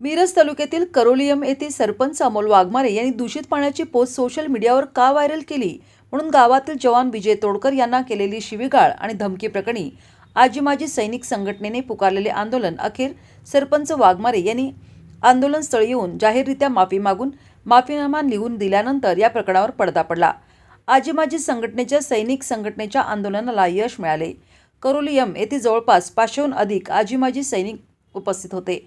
मिरज तालुक्यातील करोलियम येथे सरपंच अमोल वाघमारे यांनी दूषित पाण्याची पोस्ट सोशल मीडियावर का व्हायरल केली? म्हणून गावातील जवान विजय तोडकर यांना केलेली शिवीगाळ आणि धमकी प्रकरणी आजी माजी सैनिक संघटनेने पुकारलेले आंदोलन अखेर सरपंच वाघमारे यांनी आंदोलनस्थळी येऊन जाहीररित्या माफी मागून माफीनामा लिहून दिल्यानंतर या प्रकरणावर पडदा पडला. आजी माजी संघटनेच्या सैनिक संघटनेच्या आंदोलनाला यश मिळाले. करोलियम येथे जवळपास पाचशेहून अधिक आजी माजी सैनिक उपस्थित होते.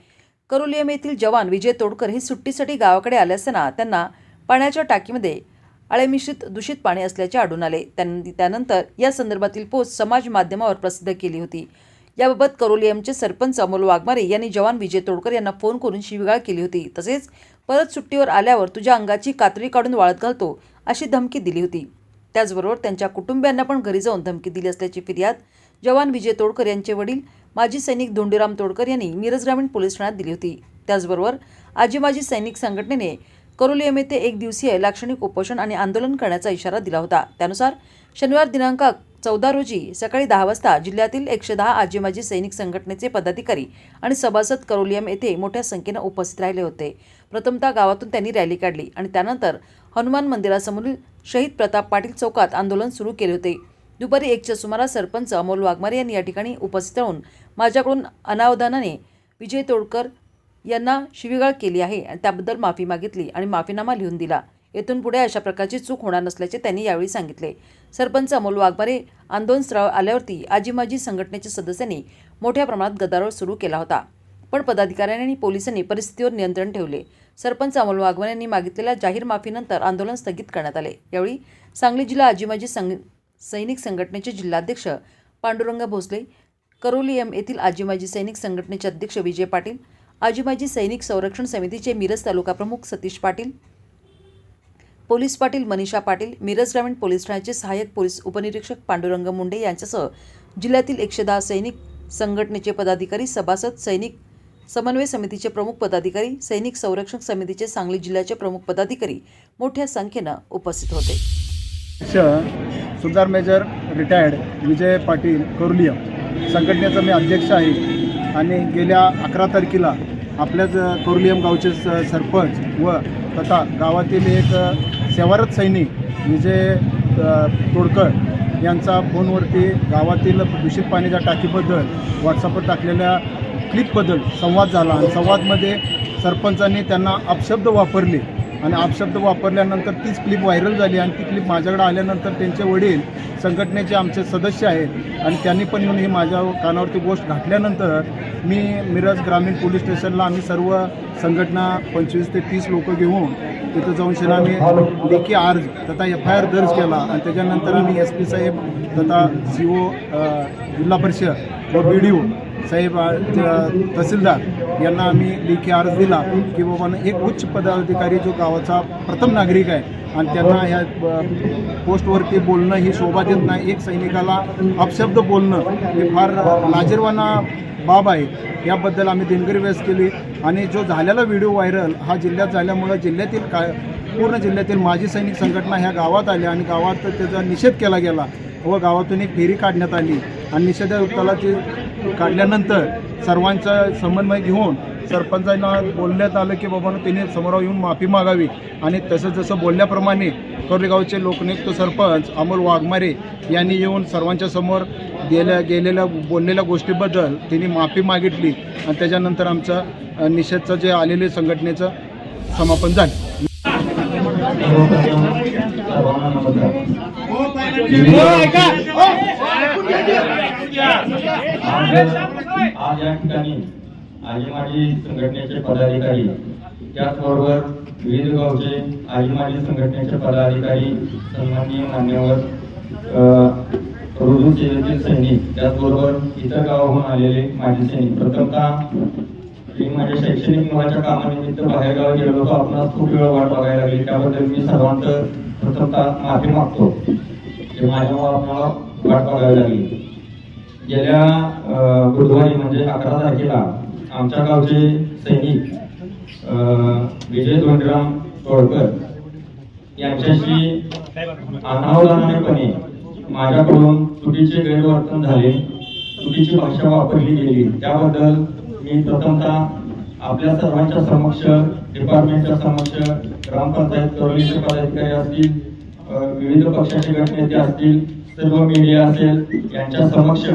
करुलियम येथील जवान विजय तोडकर हे सुट्टीसाठी गावाकडे आले असताना त्यांना पाण्याच्या टाकीमध्ये आळेमिश्रित दूषित पाणी असल्याचे आढळून आले. त्यान- त्यानंतर या संदर्भातील पोस्ट समाज माध्यमावर प्रसिद्ध केली होती. याबाबत करोलियमचे सरपंच अमोल वाघमारे यांनी जवान विजय तोडकर यांना फोन करून शिवीगाळ केली होती. तसेच परत सुट्टीवर आल्यावर तुझ्या अंगाची कात्री काढून वाळत घालतो अशी धमकी दिली होती. त्याचबरोबर त्यांच्या कुटुंबियांना पण घरी जाऊन धमकी दिली असल्याची फिर्याद जवान विजय तोडकर यांचे वडील माजी सैनिक धोंडीराम तोडकर यांनी मिरज ग्रामीण पोलीस ठाण्यात दिली होती. त्याचबरोबर आजी माजी सैनिक संघटनेने करोलियम येथे एक दिवसीय लाक्षणिक उपोषण आणि आंदोलन करण्याचा इशारा दिला होता. त्यानुसार शनिवार दिनांक चौदा रोजी सकाळी दहा वाजता जिल्ह्यातील एकशे दहा आजी माजी सैनिक संघटनेचे पदाधिकारी आणि सभासद करोलियम येथे मोठ्या संख्येनं उपस्थित राहिले होते. प्रथमतः गावातून त्यांनी रॅली काढली आणि त्यानंतर हनुमान मंदिरासमोरील शहीद प्रताप पाटील चौकात आंदोलन सुरू केले होते. दुपारी एकच्या सुमारास सरपंच अमोल वाघमारे यांनी या ठिकाणी उपस्थित राहून माझ्याकडून अनावधानाने विजय तोडकर यांना शिवीगाळ केली आहे आणि त्याबद्दल माफी मागितली आणि माफीनामा लिहून दिला. येथून पुढे अशा प्रकारची चूक होणार नसल्याचे त्यांनी यावेळी सांगितले. सरपंच अमोल वाघमारे आंदोलन स्थळावर आल्यावरती आजी माजी संघटनेच्या सदस्यांनी मोठ्या प्रमाणात गदारोळ सुरू केला होता. पण पदाधिकाऱ्यांनी आणि पोलिसांनी परिस्थितीवर नियंत्रण ठेवले. सरपंच अमोल वाघमारे यांनी मागितलेल्या जाहीर माफीनंतर आंदोलन स्थगित करण्यात आले. यावेळी सांगली जिल्हा आजी माजी संघ सैनिक संघटनेचे जिल्हाध्यक्ष पांडुरंग भोसले करोलियम येथील आजीमाजी सैनिक संघटनेचे अध्यक्ष विजय पाटील आजीमाजी सैनिक संरक्षण समितीचे मिरज तालुका प्रमुख सतीश पाटील पोलीस पाटील मनीषा पाटील मिरज ग्रामीण पोलीस ठाण्याचे सहाय्यक पोलीस उपनिरीक्षक पांडुरंग मुंडे यांच्यासह जिल्ह्यातील एकशे दहा सैनिक संघटनेचे पदाधिकारी सभासद सैनिक समन्वय समितीचे प्रमुख पदाधिकारी सैनिक संरक्षण समितीचे सांगली जिल्ह्याचे प्रमुख पदाधिकारी मोठ्या संख्येनं उपस्थित होते. सुधार मेजर रिटायर्ड विजय पाटील कोरलियम संघटनेचा मी अध्यक्ष आहे. आणि गेल्या अकरा तारखेला आपल्याच कोरलियम गावचे स सरपंच व तथा गावातील एक सेवारत सैनिक विजय तोडकर यांचा फोनवरती गावातील दूषित पाण्याच्या टाकीबद्दल व्हॉट्सअपवर टाकलेल्या क्लिपबद्दल संवाद झाला. आणि संवादमध्ये सरपंचांनी त्यांना अपशब्द वापरले. आणि आपशब्द वापरल्यानंतर तीच क्लिप व्हायरल झाली आणि ती क्लिप माझ्याकडे आल्यानंतर त्यांचे वडील संघटनेचे आमचे सदस्य आहेत. आणि त्यांनी पण येऊन ही माझ्या कानावरती गोष्ट घातल्यानंतर मी मिरज ग्रामीण पोलीस स्टेशनला आम्ही सर्व संघटना पंचवीस ते तीस लोक घेऊन तिथं जाऊन शेण आम्ही लेखी अर्ज तथा एफ आय आर दर्ज केला. आणि त्याच्यानंतर आम्ही एस पी साहेब तथा सी ओ जिल्हा परिषद व बी डी ओ साहेब तहसीलदार यांना आम्ही लेखी अर्ज दिला की बाबा एक उच्च पदाधिकारी जो गावाचा प्रथम नागरिक आहे आणि त्यांना ह्या पोस्टवरती बोलणं ही शोभा देत नाही. एक सैनिकाला अपशब्द बोलणं हे फार लाजीरवाना बाब आहे. याबद्दल आम्ही दिनगरी व्यस्त केली आणि जो झालेला व्हिडिओ व्हायरल हा जिल्ह्यात झाल्यामुळं जिल्ह्यातील काय पूर्ण जिल्ह्यातील माजी सैनिक संघटना ह्या गावात आल्या आणि गावात त्याचा निषेध केला गेला व गावातून एक फेरी काढण्यात आली. आणि निषेधायुक्ताला ते काढल्यानंतर सर्वांचा समन्वय घेऊन सरपंचांना बोलण्यात आलं की बाबा त्यांनी समोर येऊन माफी मागावी. आणि तसं जसं बोलल्याप्रमाणे कोरेगावचे लोकनियुक्त सरपंच अमोल वाघमारे यांनी येऊन सर्वांच्या समोर गेल्या गेलेल्या बोललेल्या गोष्टीबद्दल त्यांनी माफी मागितली. आणि त्याच्यानंतर आमचं निषेधचं जे आलेले संघटनेचं समापन झालं. आज आज या ठिकाणी आजीमाजी संघटनेचे पदाधिकारी त्याचबरोबर विविध गावचे आजीमाजी संघटनेचे पदाधिकारी सन्माननीय मान्यवर रुजू सेवेतील सैनिक त्याचबरोबर इतर गावाहून आलेले माजी सैनिक. प्रथमतः मी माझ्या शैक्षणिक मुलाच्या कामानिमित्त बाहेरगावी गेलो होतो. आपणास खूप वेळ वाट बघायला लागली. त्याबद्दल मी सर्वांचं प्रथमतः माफी मागतो. माझ्या माझ्यामुळे वाट बघावी लागली गेल्या बुधवारी म्हणजे अकरा तारखेला आमच्या गावचे सैनिक विजय धोंडराम तोडकर यांच्याशी अनावधानानेपणे माझ्याकडून चुकीचे गैरवर्तन झाले चुकीची भाषा वापरली गेली. त्याबद्दल मी प्रथमतः आपल्या सर्वांच्या समक्ष डिपार्टमेंटच्या समक्ष ग्रामपंचायत तरुणीचे पदाधिकारी असतील विविध पक्षाचे गटनेते असतील सर्व मीडिया असेल यांच्या समक्ष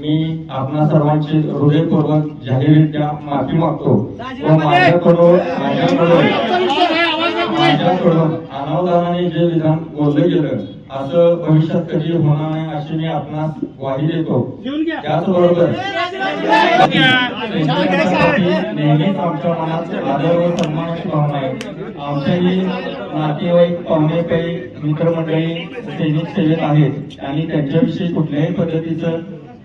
मी आपणा सर्वांची हृदयपूर्वक जाहीररित्या माफी मागतो. व माझ्याकडून माझ्याकडून माझ्याकडून अनावधानाने जे विधान बोललं गेलं असं भविष्यात कधी होणार नाही अशी मी आपणास ग्वाही देतो. त्याचबरोबर नेहमीच आमच्या मनात आदर व सन्मानाची भावना आहे. आमच्याही नातेवाईक पाहुणे काही मित्रमंडळी सैनिक सेवेत आहेत. आणि त्यांच्याविषयी कुठल्याही पद्धतीचं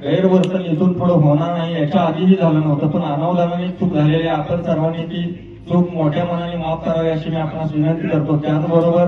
गैरवर्तन इथून पुढे होणार नाही याच्या आधीही झालं नव्हतं. पण अनावधानाने चूक झालेली आहे. आपण सर्वांनी ती चूक मोठ्या मनाने माफ करावी अशी मी आपणास विनंती करतो. त्याचबरोबर